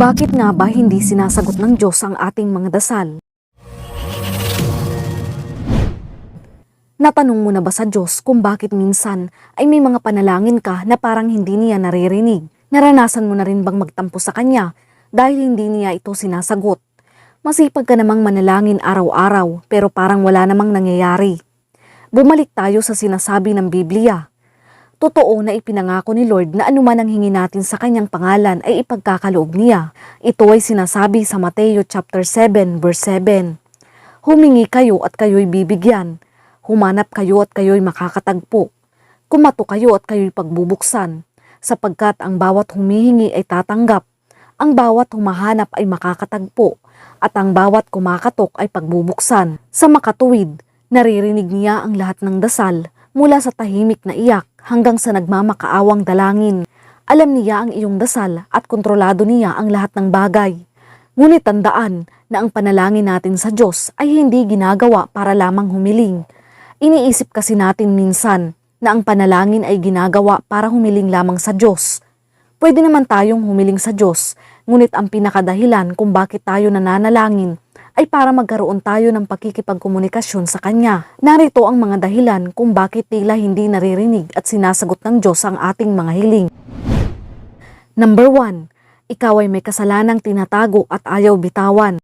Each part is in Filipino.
Bakit nga ba hindi sinasagot ng Diyos ang ating mga dasal? Natanong mo na ba sa Diyos kung bakit minsan ay may mga panalangin ka na parang hindi niya naririnig? Naranasan mo na rin bang magtampo sa Kanya dahil hindi niya ito sinasagot? Masipag ka namang manalangin araw-araw pero parang wala namang nangyayari. Bumalik tayo sa sinasabi ng Biblia. Totoo na ipinangako ni Lord na anuman ang hingi natin sa kanyang pangalan ay ipagkakaloob niya. Ito ay sinasabi sa Mateo chapter 7 verse 7. Humingi kayo at kayo'y bibigyan. Humanap kayo at kayo'y makakatagpo. Kumato kayo at kayo'y pagbubuksan. Sapagkat ang bawat humihingi ay tatanggap. Ang bawat humahanap ay makakatagpo. At ang bawat kumakatok ay pagbubuksan. Sa makatuwid, naririnig niya ang lahat ng dasal mula sa tahimik na iyak hanggang sa nagmamakaawang dalangin. Alam niya ang iyong dasal at kontrolado niya ang lahat ng bagay. Ngunit tandaan na ang panalangin natin sa Diyos ay hindi ginagawa para lamang humiling. Iniisip kasi natin minsan na ang panalangin ay ginagawa para humiling lamang sa Diyos. Pwede naman tayong humiling sa Diyos, ngunit ang pinakadahilan kung bakit tayo nananalangin ay para magkaroon tayo ng pakikipagkomunikasyon sa Kanya. Narito ang mga dahilan kung bakit tila hindi naririnig at sinasagot ng Diyos ang ating mga hiling. Number 1. Ikaw ay may kasalanang tinatago at ayaw bitawan.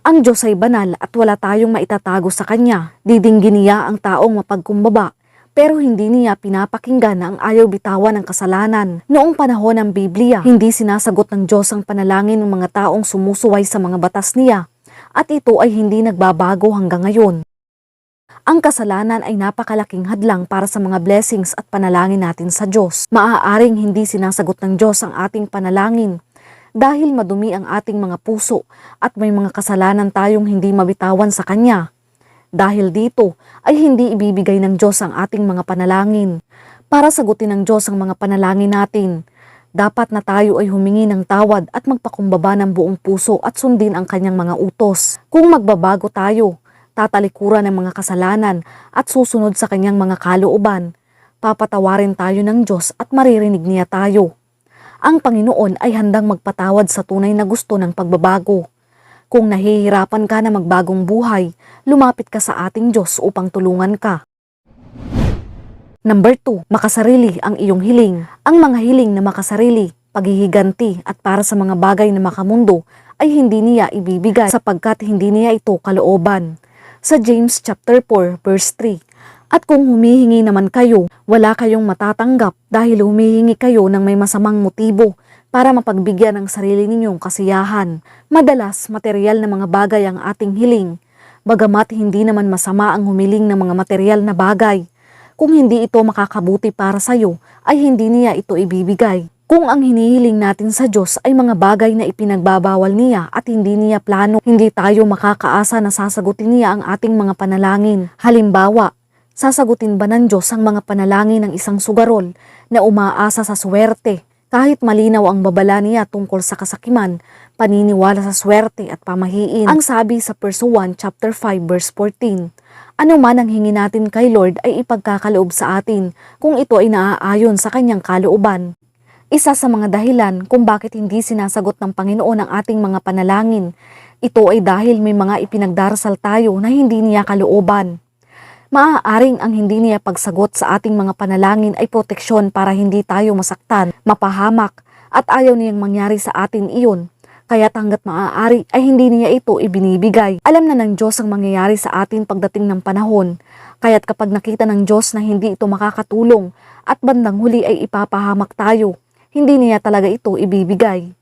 Ang Diyos ay banal at wala tayong maitatago sa Kanya. Didinggin niya ang taong mapagkumbaba, pero hindi niya pinapakinggan na ang ayaw bitawan ng kasalanan. Noong panahon ng Biblia, hindi sinasagot ng Diyos ang panalangin ng mga taong sumusuway sa mga batas niya, at ito ay hindi nagbabago hanggang ngayon. Ang kasalanan ay napakalaking hadlang para sa mga blessings at panalangin natin sa Diyos. Maaaring hindi sinasagot ng Diyos ang ating panalangin dahil madumi ang ating mga puso at may mga kasalanan tayong hindi mabitawan sa Kanya. Dahil dito ay hindi ibibigay ng Diyos ang ating mga panalangin. Para sagutin ng Diyos ang mga panalangin natin, dapat na tayo ay humingi ng tawad at magpakumbaba ng buong puso at sundin ang kanyang mga utos. Kung magbabago tayo, tatalikuran ng mga kasalanan at susunod sa kanyang mga kalooban, papatawarin tayo ng Diyos at maririnig niya tayo. Ang Panginoon ay handang magpatawad sa tunay na gusto ng pagbabago. Kung nahihirapan ka na magbagong buhay, lumapit ka sa ating Diyos upang tulungan ka. Number 2, makasarili ang iyong hiling. Ang mga hiling na makasarili, paghihiganti at para sa mga bagay na makamundo ay hindi niya ibibigay sapagkat hindi niya ito kalooban. Sa James chapter 4 verse 3, at kung humihingi naman kayo, wala kayong matatanggap dahil humihingi kayo ng may masamang motibo para mapagbigyan ng sarili ninyong kasiyahan. Madalas, material na mga bagay ang ating hiling, bagamat hindi naman masama ang humiling ng mga material na bagay. Kung hindi ito makakabuti para sa'yo, ay hindi niya ito ibibigay. Kung ang hinihiling natin sa Diyos ay mga bagay na ipinagbabawal niya at hindi niya plano, hindi tayo makakaasa na sasagutin niya ang ating mga panalangin. Halimbawa, sasagutin ba ng Diyos ang mga panalangin ng isang sugarol na umaasa sa swerte? Kahit malinaw ang babala niya tungkol sa kasakiman, paniniwala sa swerte at pamahiin. Ang sabi sa Verse 1 chapter 5 verse 14, ano man ang hingi natin kay Lord ay ipagkakaloob sa atin kung ito ay naaayon sa kanyang kalooban. Isa sa mga dahilan kung bakit hindi sinasagot ng Panginoon ang ating mga panalangin, ito ay dahil may mga ipinagdarasal tayo na hindi niya kalooban. Maaaring ang hindi niya pagsagot sa ating mga panalangin ay proteksyon para hindi tayo masaktan, mapahamak, at ayaw niyang mangyari sa atin iyon. Kaya hanggat maaari ay hindi niya ito ibinibigay. Alam na ng Diyos ang mangyayari sa atin pagdating ng panahon. Kaya't kapag nakita ng Diyos na hindi ito makakatulong at bandang huli ay ipapahamak tayo, hindi niya talaga ito ibibigay.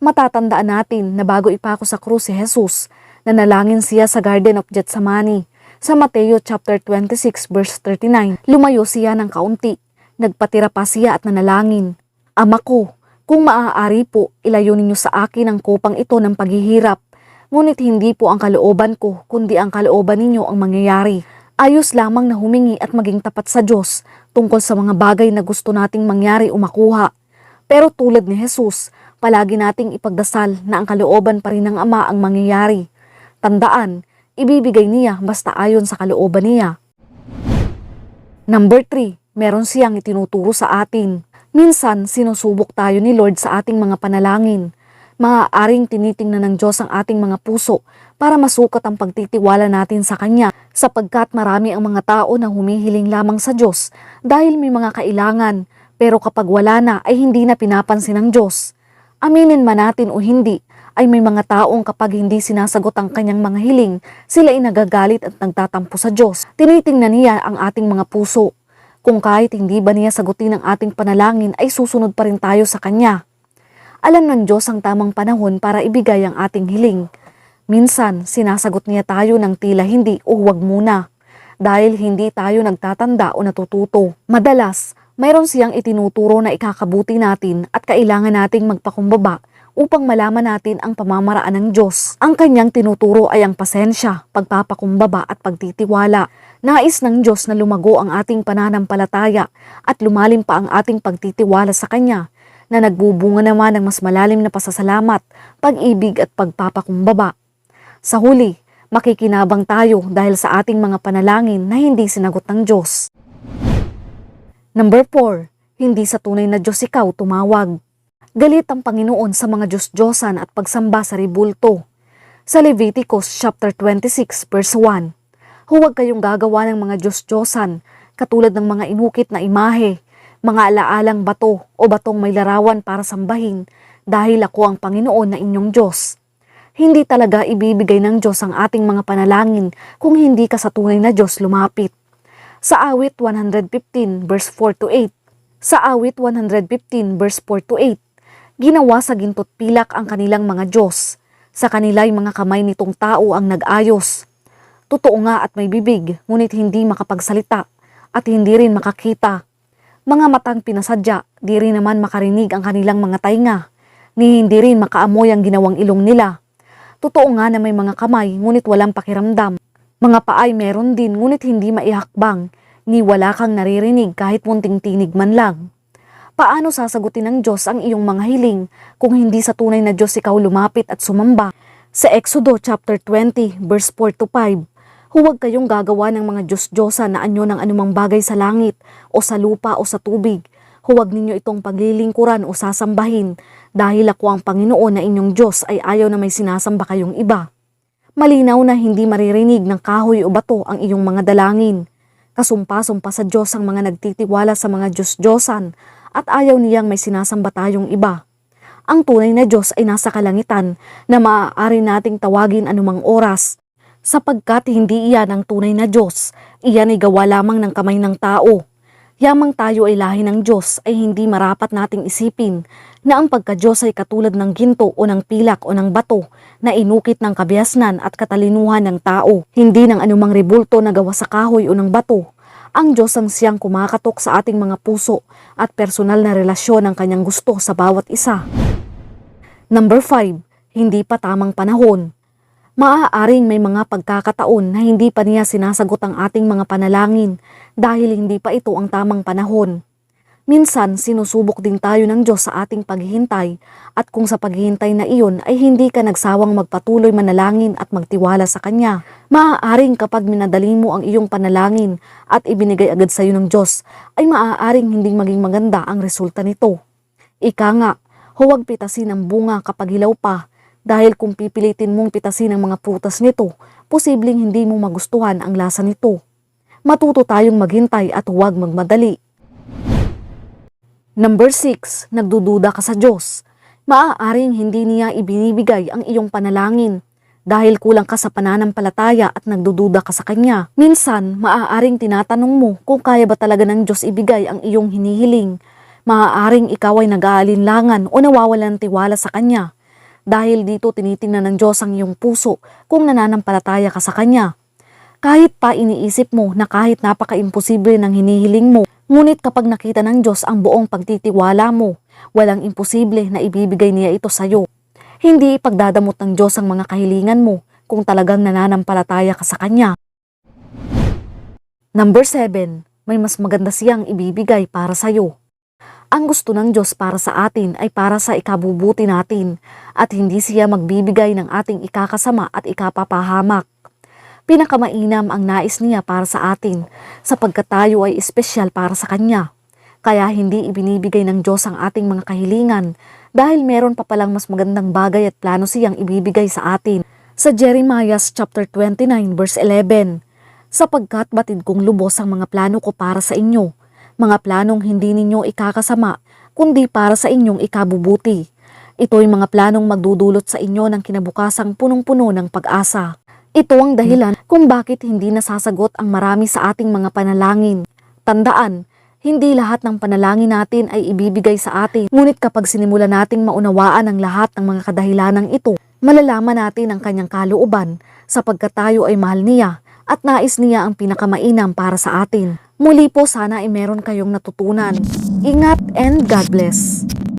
Matatandaan natin na bago ipako sa krus si Jesus, nanalangin siya sa Garden of Gethsemane. Sa Mateo chapter 26 verse 39, lumayo siya ng kaunti. Nagpatira pa siya at nanalangin. Ama ko, kung maaari po, ilayo ninyo sa akin ang kupang ito ng paghihirap. Ngunit hindi po ang kalooban ko, kundi ang kalooban ninyo ang mangyayari. Ayos lamang na humingi at maging tapat sa Diyos tungkol sa mga bagay na gusto nating mangyari o makuha. Pero tulad ni Jesus, palagi nating ipagdasal na ang kalooban pa rin ng Ama ang mangyayari. Tandaan, ibibigay niya basta ayon sa kalooban niya. Number 3, meron siyang itinuturo sa atin. Minsan, sinusubok tayo ni Lord sa ating mga panalangin. Maaaring tinitingnan ng Diyos ang ating mga puso para masukat ang pagtitiwala natin sa Kanya sapagkat marami ang mga tao na humihiling lamang sa Diyos dahil may mga kailangan pero kapag wala na ay hindi na pinapansin ng Diyos. Aminin man natin o hindi, ay may mga taong kapag hindi sinasagot ang kanyang mga hiling, sila ay nagagalit at nagtatampo sa Diyos. Tinitingnan niya ang ating mga puso. Kung kahit hindi ba niya sagutin ang ating panalangin ay susunod pa rin tayo sa Kanya. Alam ng Diyos ang tamang panahon para ibigay ang ating hiling. Minsan, sinasagot niya tayo ng tila hindi o huwag muna. Dahil hindi tayo nagtatanda o natututo. Madalas, mayroon siyang itinuturo na ikakabuti natin at kailangan nating magpakumbaba upang malaman natin ang pamamaraan ng Diyos. Ang kanyang tinuturo ay ang pasensya, pagpapakumbaba at pagtitiwala. Nais ng Diyos na lumago ang ating pananampalataya at lumalim pa ang ating pagtitiwala sa Kanya na nagbubunga naman ng mas malalim na pasasalamat, pag-ibig at pagpapakumbaba. Sa huli, makikinabang tayo dahil sa ating mga panalangin na hindi sinagot ng Diyos. Number 4. Hindi sa tunay na Diyos ikaw tumawag. Galit ang Panginoon sa mga Diyos-Diyosan at pagsamba sa ribulto. Sa Leviticus chapter 26 verse 1, Huwag kayong gagawa ng mga Diyos-Diyosan katulad ng mga inukit na imahe, mga alaalang bato o batong may larawan para sambahin dahil ako ang Panginoon na inyong Diyos. Hindi talaga ibibigay ng Diyos ang ating mga panalangin kung hindi ka sa tunay na Diyos lumapit sa awit 115 verse 4 to 8. Sa awit 115 verse 4 to 8, ginawa sa gintot pilak ang kanilang mga Diyos. Sa kanila'y mga kamay nitong tao ang nag-ayos. Totoo nga at may bibig, ngunit hindi makapagsalita at hindi rin makakita. Mga matang pinasadya, di rin naman makarinig ang kanilang mga tainga, ni hindi rin makaamoy ang ginawang ilong nila. Totoo nga na may mga kamay, ngunit walang pakiramdam. Mga paay meron din ngunit hindi maihakbang, ni wala kang naririnig kahit munting tinig man lang. Paano sasagutin ng Diyos ang iyong mga hiling kung hindi sa tunay na Diyos ikaw lumapit at sumamba? Sa Exodo chapter 20 verse 4 to 5, Huwag kayong gagawa ng mga Diyos-Diyosa na anyo ng anumang bagay sa langit o sa lupa o sa tubig. Huwag ninyo itong paglilingkuran o sasambahin dahil ako ang Panginoon na inyong Diyos ay ayaw na may sinasamba kayong iba. Malinaw na hindi maririnig ng kahoy o bato ang iyong mga dalangin. Kasumpa-sumpa sa Diyos ang mga nagtitiwala sa mga Diyos-Diyosan at ayaw niyang may sinasamba tayong iba. Ang tunay na Diyos ay nasa kalangitan na maaari nating tawagin anumang oras sapagkat hindi iyan ang tunay na Diyos, iyan ay gawa lamang ng kamay ng tao. Yamang tayo ay lahi ng Diyos ay hindi marapat nating isipin na ang pagka-Diyos ay katulad ng ginto o ng pilak o ng bato na inukit ng kabiasnan at katalinuhan ng tao, hindi ng anumang rebulto na gawa sa kahoy o ng bato. Ang Diyos ang siyang kumakatok sa ating mga puso at personal na relasyon ang kanyang gusto sa bawat isa. Number 5. Hindi pa tamang panahon. Maaaring may mga pagkakataon na hindi pa niya sinasagot ang ating mga panalangin dahil hindi pa ito ang tamang panahon. Minsan, sinusubok din tayo ng Diyos sa ating paghihintay at kung sa paghihintay na iyon ay hindi ka nagsawang magpatuloy manalangin at magtiwala sa Kanya. Maaaring kapag minadali mo ang iyong panalangin at ibinigay agad sa iyo ng Diyos, ay maaaring hindi maging maganda ang resulta nito. Ika nga, huwag pitasin ang bunga kapag hilaw pa dahil kung pipilitin mong pitasin ang mga prutas nito, posibleng hindi mo magustuhan ang lasa nito. Matuto tayong maghintay at huwag magmadali. Number 6. Nagdududa ka sa Diyos. Maaaring hindi niya ibinibigay ang iyong panalangin dahil kulang ka sa pananampalataya at nagdududa ka sa Kanya. Minsan, maaaring tinatanong mo kung kaya ba talaga ng Diyos ibigay ang iyong hinihiling. Maaaring ikaw ay nag-aalinlangan o nawawalan tiwala sa Kanya. Dahil dito tinitingnan ng Diyos ang iyong puso kung nananampalataya ka sa Kanya. Kahit pa iniisip mo na kahit napaka-imposible ng hinihiling mo, ngunit kapag nakita ng Diyos ang buong pagtitiwala mo, walang imposible na ibibigay niya ito sa iyo. Hindi ipagdadamot ng Diyos ang mga kahilingan mo kung talagang nananampalataya ka sa Kanya. Number 7. May mas maganda siyang ibibigay para sa iyo. Ang gusto ng Diyos para sa atin ay para sa ikabubuti natin at hindi siya magbibigay ng ating ikakasama at ikapapahamak. Pinakamainam ang nais niya para sa atin sapagkat tayo ay espesyal para sa Kanya. Kaya hindi ibinibigay ng Diyos ang ating mga kahilingan dahil meron pa palang mas magandang bagay at plano siyang ibibigay sa atin. Sa Jeremiah chapter 29 verse 11, Sapagkat batid kong lubos ang mga plano ko para sa inyo, mga planong hindi ninyo ikakasama, kundi para sa inyong ikabubuti. Ito'y mga planong magdudulot sa inyo ng kinabukasang punong-puno ng pag-asa. Ito ang dahilan kung bakit hindi nasasagot ang marami sa ating mga panalangin. Tandaan, hindi lahat ng panalangin natin ay ibibigay sa atin. Ngunit kapag sinimula nating maunawaan ang lahat ng mga kadahilanang ito, malalaman natin ang kanyang kalooban sapagkat tayo ay mahal niya at nais niya ang pinakamainam para sa atin. Muli po sana ay meron kayong natutunan. Ingat and God bless.